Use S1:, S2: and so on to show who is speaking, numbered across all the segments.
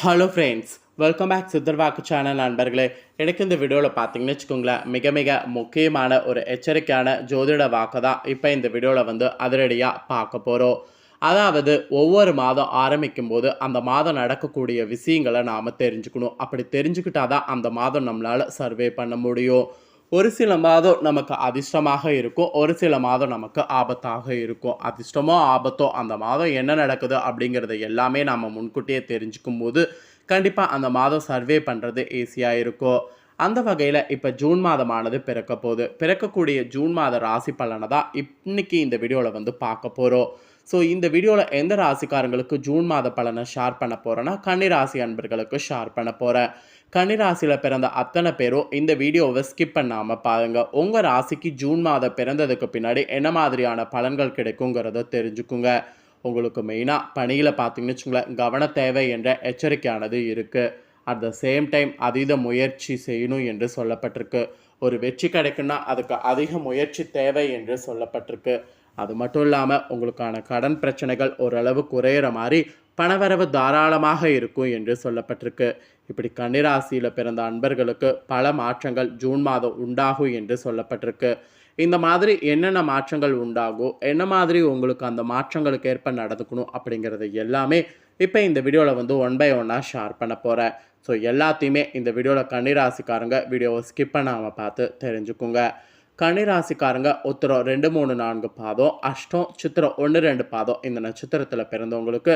S1: Hello friends welcome back Siddharvakku channel நண்பர்களே. எனக்கு இந்த வீடியோவில் பார்த்தீங்கன்னு வச்சுக்கோங்களேன் மிக மிக முக்கியமான ஒரு எச்சரிக்கையான ஜோதிட வாக்கு தான் இப்போ இந்த வீடியோவில் வந்து அதிரடியாக பார்க்க போகிறோம். அதாவது ஒவ்வொரு மாதம் ஆரம்பிக்கும் போது அந்த மாதம் நடக்கக்கூடிய விஷயங்களை நாம் தெரிஞ்சுக்கணும். அப்படி தெரிஞ்சுக்கிட்டாதான் அந்த மாதம் நம்மளால் சர்வே பண்ண முடியும். ஒரு சில மாதம் நமக்கு அதிர்ஷ்டமாக இருக்கும் ஒரு சில மாதம் நமக்கு ஆபத்தாக இருக்கும். அதிர்ஷ்டமோ ஆபத்தோ அந்த மாதம் என்ன நடக்குது அப்படிங்கிறத எல்லாமே நாம் முன்கூட்டியே தெரிஞ்சுக்கும் போது கண்டிப்பாக அந்த மாதம் சர்வே பண்ணுறது ஈஸியாக இருக்கும். அந்த வகையில் இப்போ ஜூன் மாதமானது பிறக்க போகுது. பிறக்கக்கூடிய ஜூன் மாத ராசி பலனை தான் இன்னைக்கு இந்த வீடியோவில் வந்து பார்க்க போகிறோம் ஸோ இந்த வீடியோவில் எந்த ராசிக்காரங்களுக்கு ஜூன் மாத பலனை ஷேர் பண்ண போகிறேன்னா கன்னி ராசி அன்பர்களுக்கு ஷேர் பண்ண போகிறேன் கன்னிராசியில் பிறந்த அத்தனை பேரும் இந்த வீடியோவை ஸ்கிப் பண்ணாமல் பாருங்கள் உங்கள் ராசிக்கு ஜூன் மாதம் பிறந்ததுக்கு பின்னாடி என்ன மாதிரியான பலன்கள் கிடைக்குங்கிறத தெரிஞ்சுக்குங்க. உங்களுக்கு மெயினாக பணியில் பார்த்தீங்கன்னு வச்சுங்களேன் கவன தேவை என்ற எச்சரிக்கையானது இருக்குது அட் த சேம் டைம் அதீத முயற்சி செய்யணும் என்று சொல்லப்பட்டிருக்கு. ஒரு வெற்றி கிடைக்குன்னா அதுக்கு அதிக முயற்சி தேவை என்று சொல்லப்பட்டிருக்கு. அது மட்டும் இல்லாமல் உங்களுக்கான கடன் பிரச்சனைகள் ஓரளவு குறையிற மாதிரி பணவரவு தாராளமாக இருக்கும் என்று சொல்லப்பட்டிருக்கு. இப்படி கன்னிராசியில் பிறந்த அன்பர்களுக்கு பல மாற்றங்கள் ஜூன் மாதம் உண்டாகும் என்று சொல்லப்பட்டிருக்கு. இந்த மாதிரி என்னென்ன மாற்றங்கள் உண்டாகும் என்ன மாதிரி உங்களுக்கு அந்த மாற்றங்களுக்கு ஏற்ப நடந்துக்கணும் அப்படிங்கிறது எல்லாமே இப்போ இந்த வீடியோவில் வந்து ஒன் பை ஒன்னாக ஷேர் பண்ண போகிறேன் ஸோ எல்லாத்தையுமே இந்த வீடியோவில் கன்னிராசிக்காரங்க வீடியோவை ஸ்கிப் பண்ணாமல் பார்த்து தெரிஞ்சுக்குங்க. கன்னிராசிக்காரங்க உத்தரம் ரெண்டு மூணு நான்கு பாதம் அஷ்டம் சித்திரம் ஒன்று ரெண்டு பாதம் இந்த நட்சத்திரத்தில் பிறந்தவங்களுக்கு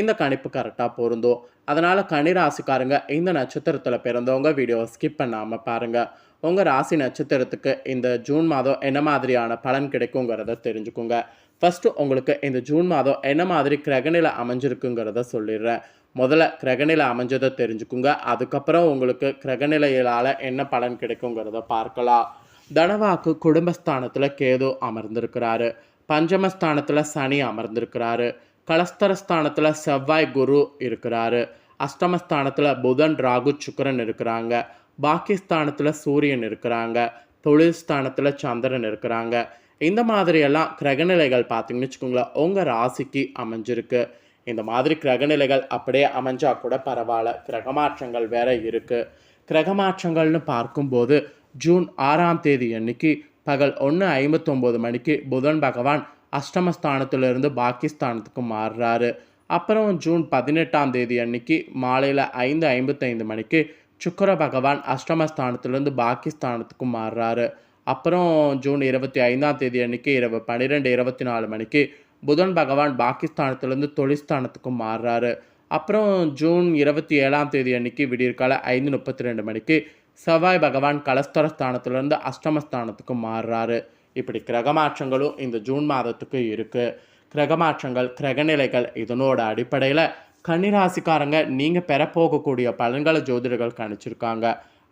S1: இந்த கணிப்பு கரெக்டாக பொருந்தும். அதனால் கன்னிராசிக்காரங்க இந்த நட்சத்திரத்தில் பிறந்தவங்க வீடியோவை ஸ்கிப் பண்ணாமல் பாருங்கள் உங்கள் ராசி நட்சத்திரத்துக்கு இந்த ஜூன் மாதம் என்ன மாதிரியான பலன் கிடைக்குங்கிறத தெரிஞ்சுக்குங்க. ஃபஸ்ட்டு உங்களுக்கு இந்த ஜூன் மாதம் என்ன மாதிரி கிரகநிலை அமைஞ்சிருக்குங்கிறத சொல்லிடுறேன். முதல்ல கிரகநிலை அமைஞ்சதை தெரிஞ்சுக்குங்க. அதுக்கப்புறம் உங்களுக்கு கிரகநிலையிலால் என்ன பலன் கிடைக்குங்கிறத பார்க்கலாம். தனவாக்கு குடும்பஸ்தானத்தில் கேது அமர்ந்திருக்கிறாரு. பஞ்சமஸ்தானத்தில் சனி அமர்ந்திருக்கிறாரு. கலஸ்தரஸ்தானத்தில் செவ்வாய் குரு இருக்கிறாரு. அஷ்டமஸ்தானத்தில் புதன் ராகு சுக்கரன் இருக்கிறாங்க. பாக்கிஸ்தானத்தில் சூரியன் இருக்கிறாங்க. தொழில் ஸ்தானத்தில் சந்திரன் இருக்கிறாங்க. இந்த மாதிரியெல்லாம் கிரகநிலைகள் பார்த்தீங்கன்னு வச்சுக்கோங்களேன் உங்கள் ராசிக்கு அமைஞ்சிருக்கு. இந்த மாதிரி கிரகநிலைகள் அப்படியே அமைஞ்சால் கூட பரவாயில்ல. கிரகமாற்றங்கள் வேற இருக்குது கிரகமாற்றங்கள்னு பார்க்கும்போது ஜூன் ஆறாம் தேதி அன்னைக்கு பகல் ஒன்று ஐம்பத்தொம்போது மணிக்கு புதன் பகவான் அஷ்டமஸ்தானத்திலிருந்து பாகிஸ்தானத்துக்கு மாறுறாரு. அப்புறம் ஜூன் பதினெட்டாம் தேதி அன்னைக்கு மாலையில் ஐந்து ஐம்பத்தைந்து மணிக்கு சுக்கர பகவான் அஷ்டமஸ்தானத்திலிருந்து பாகிஸ்தானத்துக்கு மாறுறாரு. அப்புறம் ஜூன் இருபத்தி ஐந்தாம் தேதி அன்னைக்கு இரவு பன்னிரெண்டு இருபத்தி நாலு மணிக்கு புதன் பகவான் பாகிஸ்தானத்திலிருந்து தொழிஸ்தானத்துக்கு மாறுறாரு. அப்புறம் ஜூன் இருபத்தி ஏழாம் தேதி அன்னைக்கு விடியற்கால ஐந்து முப்பத்தி ரெண்டு மணிக்கு செவ்வாய் பகவான் கலஸ்தரஸ்தானத்திலிருந்து அஷ்டமஸ்தானத்துக்கு மாறுறாரு. இப்படி கிரகமாற்றங்களும் இந்த ஜூன் மாதத்துக்கு இருக்குது கிரகமாற்றங்கள் கிரகநிலைகள் இதனோட அடிப்படையில் கன்னிராசிக்காரங்க நீங்கள் பெறப்போகக்கூடிய பலன்களை ஜோதிடர்கள் கணிச்சிருக்காங்க.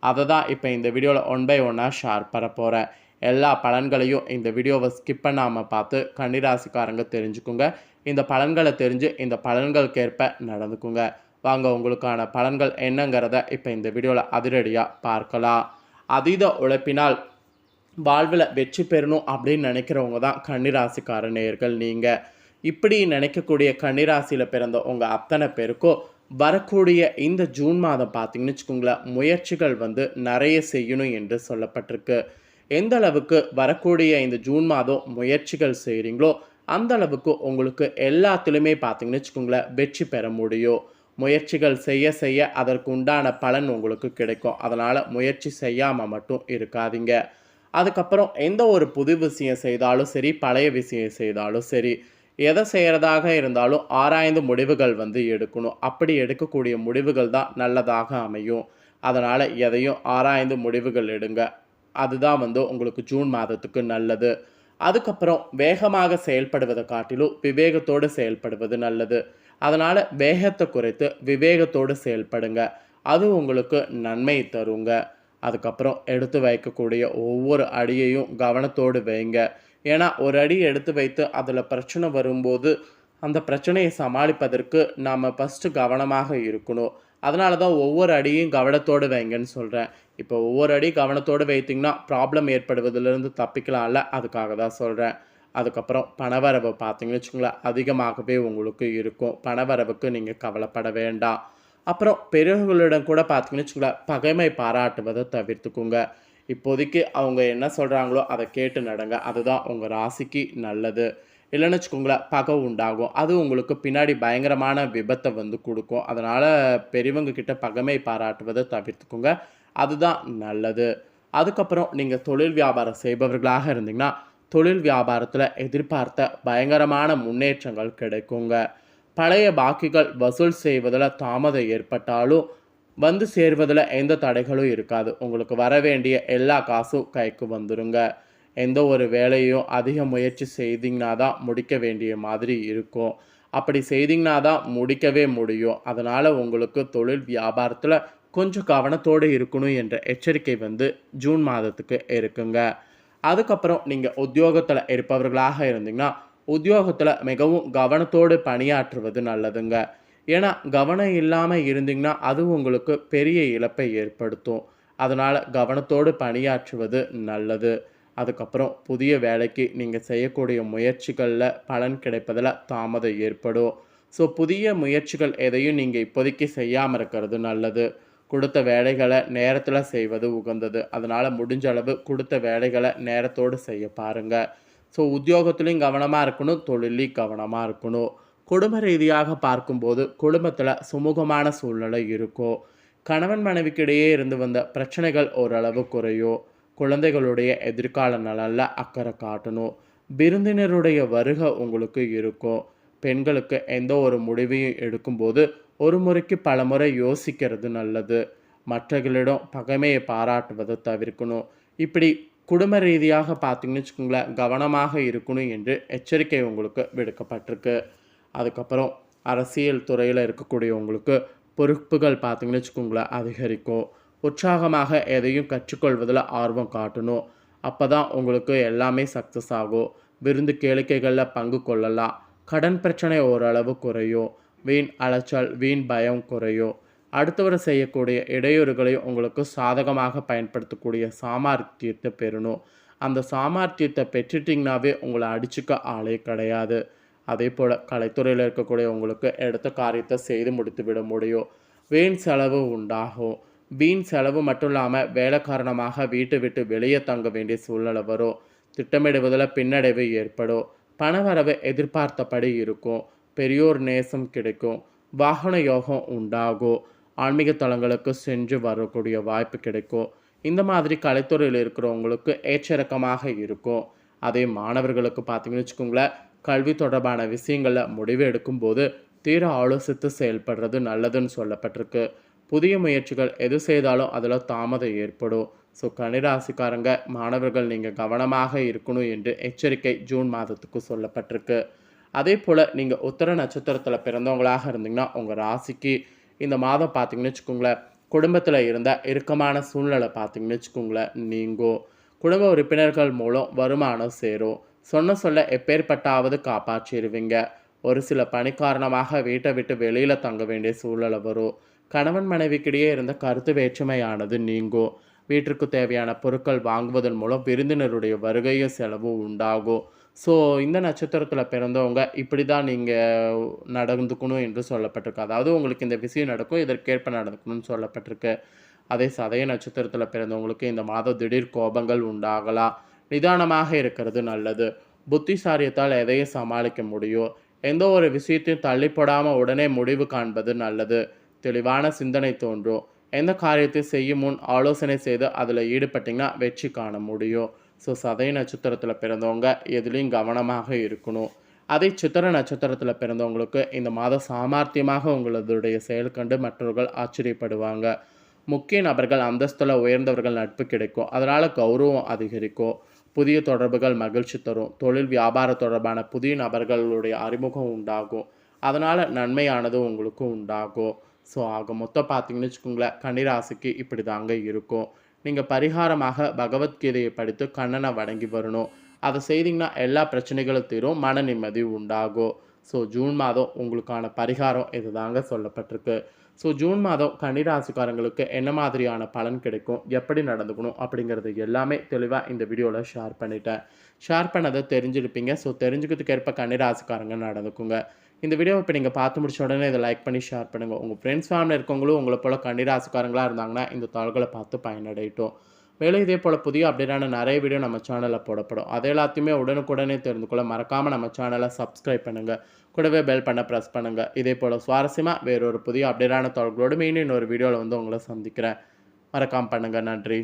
S1: அதை தான் இப்போ இந்த வீடியோவில் ஒன் பை ஒன்னாக ஷேர் பண்ண போகிறேன் எல்லா பலன்களையும் இந்த வீடியோவை ஸ்கிப் பண்ணாமல் பார்த்து கன்னிராசிக்காரங்க தெரிஞ்சுக்குங்க. இந்த பலன்களை தெரிஞ்சு இந்த பலன்களுக்கேற்ப நடந்துக்குங்க. வாங்க உங்களுக்கான பலன்கள் என்னங்கிறத இப்போ இந்த வீடியோவில் அதிரடியாக பார்க்கலாம். அதீத உழைப்பினால் வாழ்வில் வெற்றி பெறணும் அப்படின்னு நினைக்கிறவங்க தான் கன்னிராசிக்கார நேர்கள் நீங்கள் இப்படி நினைக்கக்கூடிய கன்னிராசியில் பிறந்த உங்கள் அத்தனை பேருக்கும் வரக்கூடிய இந்த ஜூன் மாதம் பார்த்தீங்கன்னு வச்சுக்கோங்களேன் முயற்சிகள் வந்து நிறைய செய்யணும் என்று சொல்லப்பட்டிருக்கு. எந்த அளவுக்கு வரக்கூடிய இந்த ஜூன் மாதம் முயற்சிகள் செய்கிறீங்களோ அந்த அளவுக்கு உங்களுக்கு எல்லாத்துலேயுமே பார்த்தீங்கன்னு வச்சுக்கோங்களேன் வெற்றி பெற முடியும். முயற்சிகள் செய்ய செய்ய அதற்கு உண்டான பலன் உங்களுக்கு கிடைக்கும். அதனால் முயற்சி செய்யாமல் மட்டும் இருக்காதீங்க. அதுக்கப்புறம் எந்த ஒரு புது விஷயம் செய்தாலும் சரி பழைய விஷயம் செய்தாலும் சரி எதை செய்கிறதாக இருந்தாலும் ஆராய்ந்து முடிவுகள் வந்து எடுக்கணும். அப்படி எடுக்கக்கூடிய முடிவுகள் தான் நல்லதாக அமையும். அதனால் எதையும் ஆராய்ந்து முடிவுகள் எடுங்க. அதுதான் வந்து உங்களுக்கு ஜூன் மாதத்துக்கு நல்லது. அதுக்கப்புறம் வேகமாக செயல்படுவதை காட்டிலும் விவேகத்தோடு செயல்படுவது நல்லது. அதனால் வேகத்தை குறைத்து விவேகத்தோடு செயல்படுங்க. அது உங்களுக்கு நன்மை தருங்க. அதுக்கப்புறம் எடுத்து வைக்கக்கூடிய ஒவ்வொரு அடியையும் கவனத்தோடு வைங்க. ஏன்னா ஒரு அடி எடுத்து வைத்து அதில் பிரச்சனை வரும்போது அந்த பிரச்சனையை சமாளிப்பதற்கு நாம் ஃபஸ்ட்டு கவனமாக இருக்கணும். அதனால தான் ஒவ்வொரு அடியும் கவனத்தோடு வைங்கன்னு சொல்கிறேன் இப்போ ஒவ்வொரு அடி கவனத்தோடு வைத்திங்கன்னா ப்ராப்ளம் ஏற்படுவதிலிருந்து தப்பிக்கலாம்ல அதுக்காக தான் சொல்கிறேன் அதுக்கப்புறம் பணவரவு பார்த்தீங்கன்னு வச்சுங்களேன் அதிகமாகவே உங்களுக்கு இருக்கும். பணவரவுக்கு நீங்கள் கவலைப்பட வேண்டாம். அப்புறம் பெரியவர்களிடம் கூட பார்த்தீங்கன்னு வச்சுக்கோங்களேன் பகைமை பாராட்டுவதை தவிர்த்துக்குங்க. இப்போதைக்கு அவங்க என்ன சொல்கிறாங்களோ அதை கேட்டு நடங்க. அதுதான் உங்கள் ராசிக்கு நல்லது. இல்லைன்னு வச்சுக்கோங்களேன் பகை உண்டாகும். அது உங்களுக்கு பின்னாடி பயங்கரமான விபத்தை வந்து கொடுக்கும். அதனால் பெரியவங்க கிட்ட பகைமை பாராட்டுவதை தவிர்த்துக்குங்க. அதுதான் நல்லது. அதுக்கப்புறம் நீங்கள் தொழில் வியாபாரம் செய்பவர்களாக இருந்தீங்கன்னா தொழில் வியாபாரத்தில் எதிர்பார்த்த பயங்கரமான முன்னேற்றங்கள் கிடைக்குங்க. பழைய பாக்கிகள் வசூல் செய்வதில் தாமதம் ஏற்பட்டாலும் வந்து சேர்வதில் எந்த தடைகளும் இருக்காது. உங்களுக்கு வர வேண்டிய எல்லா காசும் கைக்கு வந்துருங்க. எந்த ஒரு வேலையும் அதிக முயற்சி செய்தீங்கன்னா தான் முடிக்க வேண்டிய மாதிரி இருக்கும். அப்படி செய்தீங்கன்னா தான் முடிக்கவே முடியும். அதனால் உங்களுக்கு தொழில் வியாபாரத்தில் கொஞ்சம் கவனத்தோடு இருக்கணும் என்ற எச்சரிக்கை வந்து ஜூன் மாதத்துக்கு இருக்குங்க. அதுக்கப்புறம் நீங்கள் உத்தியோகத்தில் இருப்பவர்களாக இருந்தீங்கன்னா உத்தியோகத்தில் மிகவும் கவனத்தோடு பணியாற்றுவது நல்லதுங்க. ஏன்னா கவனம் இல்லாமல் இருந்தீங்கன்னா அது உங்களுக்கு பெரிய இழப்பை ஏற்படுத்தும். அதனால் கவனத்தோடு பணியாற்றுவது நல்லது. அதுக்கப்புறம் புதிய வேலைக்கு நீங்கள் செய்யக்கூடிய முயற்சிகளில் பலன் கிடைப்பதில் தாமதம் ஏற்படும். ஸோ புதிய முயற்சிகள் எதையும் நீங்கள் இப்போதைக்கு செய்யாமல் இருக்கிறது நல்லது. கொடுத்த வேலைகளை நேரத்தில் செய்வது உகந்தது. அதனால் முடிஞ்ச அளவு கொடுத்த வேலைகளை நேரத்தோடு செய்ய பாருங்கள் ஸோ உத்தியோகத்துலேயும் கவனமாக இருக்கணும் தொழிலையும் கவனமாக இருக்கணும். குடும்ப ரீதியாக பார்க்கும்போது குடும்பத்தில் சுமூகமான சூழ்நிலை இருக்கும். கணவன் மனைவிக்கிடையே இருந்து வந்த பிரச்சனைகள் ஓரளவு குறையும் குழந்தைகளுடைய எதிர்கால நலனில் அக்கறை காட்டணும். விருந்தினருடைய வருகை உங்களுக்கு இருக்கும். பெண்களுக்கு எந்த ஒரு முடிவையும் எடுக்கும்போது ஒரு முறைக்கு பல முறை யோசிக்கிறது நல்லது. மற்றவர்களிடம் பகைமையை பாராட்டுவதை தவிர்க்கணும். இப்படி குடும்ப ரீதியாக பார்த்தீங்கன்னு வச்சுக்கோங்களேன் கவனமாக இருக்கணும் என்று எச்சரிக்கை உங்களுக்கு விடுக்கப்பட்டிருக்கு. அதுக்கப்புறம் அரசியல் துறையில் இருக்கக்கூடியவங்களுக்கு பொறுப்புகள் பார்த்தீங்கன்னு வச்சுக்கோங்களேன் அதிகரிக்கும். உற்சாகமாக எதையும் கற்றுக்கொள்வதில் ஆர்வம் காட்டணும். அப்போ தான் உங்களுக்கு எல்லாமே சக்ஸஸ் ஆகும். விருந்து கேளிக்கைகளில் பங்கு கொள்ளலாம். கடன் பிரச்சனை ஓரளவு குறையும். வீண் அலைச்சல் வீண் பயம் குறையும். அடுத்தவர் செய்யக்கூடிய இடையூறுகளை உங்களுக்கு சாதகமாக பயன்படுத்தக்கூடிய சாமர்த்தியத்தை பெறணும். அந்த சாமர்த்தியத்தை பெற்றுட்டிங்கனாவே உங்களை அடிச்சுக்க ஆளே கிடையாது. அதே போல் கலைத்துறையில் இருக்கக்கூடிய உங்களுக்கு எடுத்த காரியத்தை செய்து முடித்து விட முடியும். வீண் செலவு உண்டாகும். வீண் செலவு மட்டும் இல்லாமல் வேலை காரணமாக வீட்டை விட்டு வெளியே தங்க வேண்டிய சூழ்நிலை வரும். திட்டமிடுவதில் பின்னடைவு ஏற்படும். பணவரவு எதிர்பார்த்தபடி இருக்கும். பெரியோர் நேசம் கிடைக்கும். வாகன யோகம் உண்டாகும். ஆன்மீக தலங்களுக்கு சென்று வரக்கூடிய வாய்ப்பு கிடைக்கும். இந்த மாதிரி கலைத்துறையில் இருக்கிறவங்களுக்கு ஏற்றிறக்கமாக இருக்கும். அதே மாணவர்களுக்கு பார்த்தீங்கன்னு வச்சுக்கோங்களேன் கல்வி தொடர்பான விஷயங்களில் முடிவு எடுக்கும்போது தீர ஆலோசித்து செயல்படுறது நல்லதுன்னு சொல்லப்பட்டிருக்கு. புதிய முயற்சிகள் எது செய்தாலும் அதில் தாமதம் ஏற்படும். ஸோ கனிராசிக்காரங்க மாணவர்கள் நீங்கள் கவனமாக இருக்கணும் என்று எச்சரிக்கை ஜூன் மாதத்துக்கு சொல்லப்பட்டிருக்கு. அதே போல் நீங்கள் உத்தர நட்சத்திரத்தில் பிறந்தவங்களாக இருந்தீங்கன்னா உங்கள் ராசிக்கு இந்த மாதம் பார்த்தீங்கன்னு வச்சுக்கோங்களேன் குடும்பத்தில் இருந்த இறுக்கமான சூழ்நிலை பார்த்தீங்கன்னு வச்சுக்கோங்களேன் நீங்கள் குடும்ப உறுப்பினர்கள் மூலம் வருமானம் சேரும். சொன்ன சொல்ல எப்பேற்பட்டாவது காப்பாற்றிடுவீங்க ஒரு சில பணி காரணமாக வீட்டை விட்டு வெளியில் தங்க வேண்டிய சூழ்நிலை வரும். கணவன் மனைவிக்கிடையே இருந்த கருத்து வேற்றுமையானது நீங்கும் வீட்டிற்கு தேவையான பொருட்கள் வாங்குவதன் மூலம் விருந்தினருடைய வருகையும் செலவும் உண்டாகும். ஸோ இந்த நட்சத்திரத்தில் பிறந்தவங்க இப்படி தான் நீங்கள் நடந்துக்கணும் என்று சொல்லப்பட்டிருக்கு. அதாவது உங்களுக்கு இந்த விஷயம் நடக்கும் இதற்கேற்ப நடந்துக்கணும்னு சொல்லப்பட்டிருக்கு. அதே சதய நட்சத்திரத்தில் பிறந்தவங்களுக்கு இந்த மாதம் திடீர் கோபங்கள் உண்டாகலாம். நிதானமாக இருக்கிறது நல்லது. புத்திசாரியத்தால் எதையும் சமாளிக்க முடியும். எந்த ஒரு விஷயத்தையும் தள்ளிப்படாமல் உடனே முடிவு காண்பது நல்லது. தெளிவான சிந்தனை தோன்றும். எந்த காரியத்தை செய்யும் முன் ஆலோசனை செய்து அதில் ஈடுபட்டிங்கன்னா வெற்றி காண முடியும். ஸோ சதய நட்சத்திரத்தில் பிறந்தவங்க எதுலேயும் கவனமாக இருக்கணும். அதே சித்திர நட்சத்திரத்தில் பிறந்தவங்களுக்கு இந்த மாதம் சாமர்த்தியமாக உங்களதுடைய செயல் கண்டு மற்றவர்கள் ஆச்சரியப்படுவாங்க. முக்கிய நபர்கள் அந்தஸ்தில் உயர்ந்தவர்கள் நட்பு கிடைக்கும். அதனால் கௌரவம் அதிகரிக்கும். புதிய தொடர்புகள் மகிழ்ச்சி தரும். தொழில் வியாபார தொடர்பான புதிய நபர்களுடைய அறிமுகம் உண்டாகும். அதனால் நன்மையானது உங்களுக்கு உண்டாகும். ஸோ ஆக மொத்தம் பார்த்தீங்கன்னு வச்சுக்கோங்களேன் கன்னிராசிக்கு இப்படி தாங்க இருக்கும். நீங்கள் பரிகாரமாக பகவத்கீதையை படித்து கண்ணனை வணங்கி வரணும். அதை செய்தீங்கன்னா எல்லா பிரச்சனைகளும் தீரும் மன நிம்மதி உண்டாகும். ஸோ ஜூன் மாதம் உங்களுக்கான பரிகாரம் இது தாங்க சொல்லப்பட்டிருக்கு. ஸோ ஜூன் மாதம் கன்னிராசிக்காரங்களுக்கு என்ன மாதிரியான பலன் கிடைக்கும் எப்படி நடந்துக்கணும் அப்படிங்கிறது எல்லாமே தெளிவாக இந்த வீடியோவில் ஷேர் பண்ணிட்டேன். ஷேர் பண்ணதை தெரிஞ்சிருப்பீங்க. ஸோ தெரிஞ்சுக்கிறதுக்கேற்ப கன்னிராசிக்காரங்க நடந்துக்குங்க. இந்த வீடியோ இப்போ நீங்கள் பார்த்து முடிச்ச உடனே இதை லைக் பண்ணி ஷேர் பண்ணுங்கள் உங்கள் ஃப்ரெண்ட்ஸ் ஃபேமிலி இருக்கவங்களும் உங்களை போல் கன்னிராசிக்காரங்களாக இருந்தாங்கன்னா இந்த தாள்களை பார்த்து பயனடையட்டும். மேலும் இதே போல் புதிய அப்டேட்டான நிறைய வீடியோ நம்ம சேனலில் போடப்படும். அது எல்லாத்தையுமே உடனுக்குடனே தெரிந்து கொள்ள மறக்காமல் நம்ம சேனலை சப்ஸ்கிரைப் பண்ணுங்கள் கூடவே பெல் பண்ண ப்ரெஸ் பண்ணுங்கள் இதே போல் சுவாரஸ்யமாக வேறொரு புதிய அப்டேட்டான தொடர்களோடு மீண்டும் இன்னொரு வீடியோவில் வந்து உங்களை சந்திக்கிறேன். மறக்காமல் பண்ணுங்கள் நன்றி.